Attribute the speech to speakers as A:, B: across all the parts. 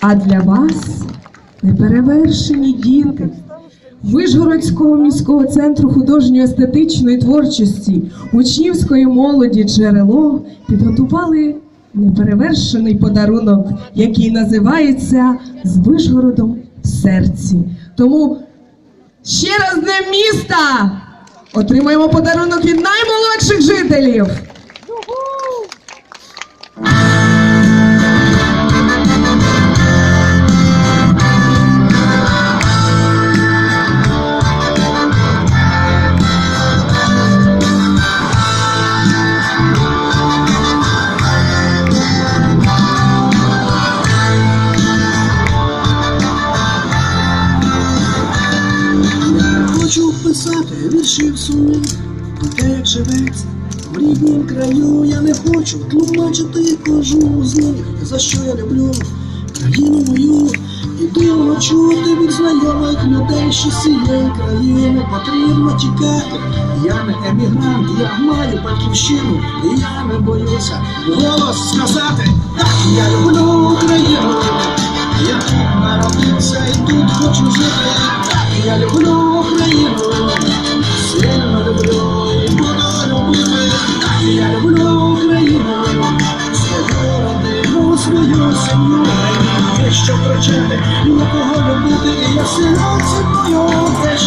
A: А для вас неперевершені діти Вишгородського міського центру художньо-естетичної творчості, учнівської молоді джерело підготували неперевершений подарунок, який називається з Вишгородом в серці. Тому ще раз днем міста отримаємо подарунок від наймолодших жителів.
B: Віршів сумних про те, як живеться в ріднім краю. Я не хочу тлумачити кожну з них, за що я люблю країну мою. І дивно чути від знайомих людей, що з цієї країни потрібно тікати. Я не емігрант, я маю батьківщину, і я не боюся голос сказати. Так, я люблю Що кричати, нікого любити, і я сильно ціную те,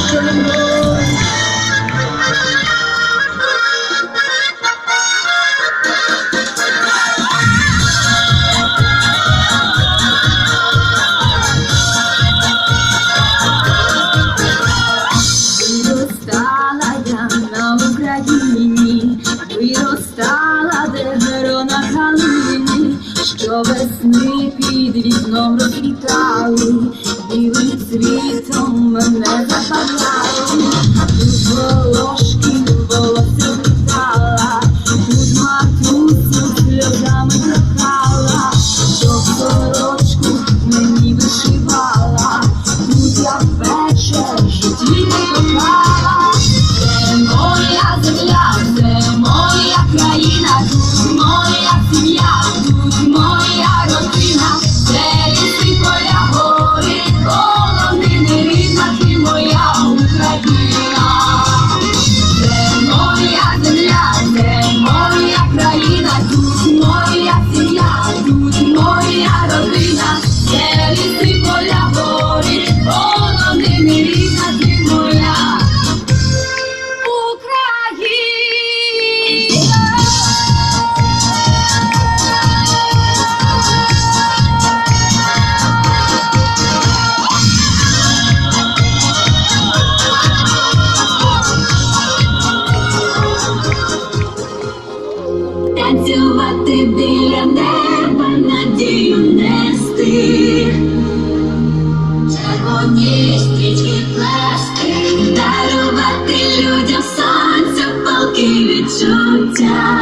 B: що
C: весни під вікном розквітали, білим світом мене запалали, тут волошки волосся витала, тут матусю сльозами прохала, що сорочку мені вишивала, тут я вечір житті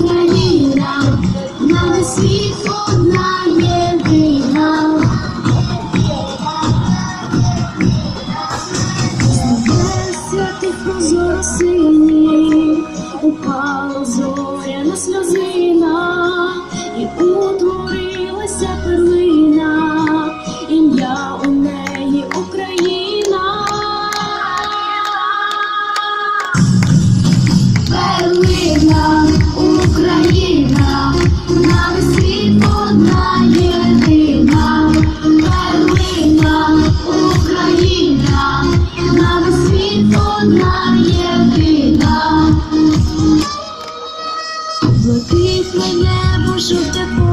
C: Україна, на світ одна єдина. Святих прозоро сині, упала зоряна сльозина, Блакитне небо, жовте поле,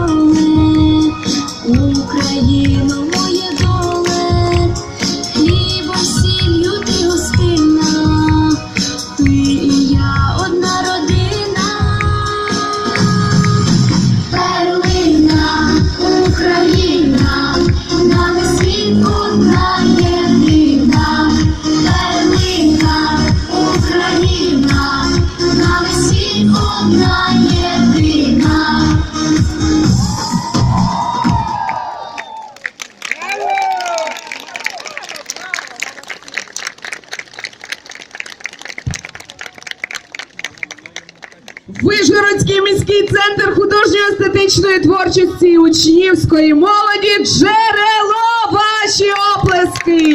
A: Вишгородський міський центр художньо-естетичної творчості учнівської молоді джерело ваші оплески!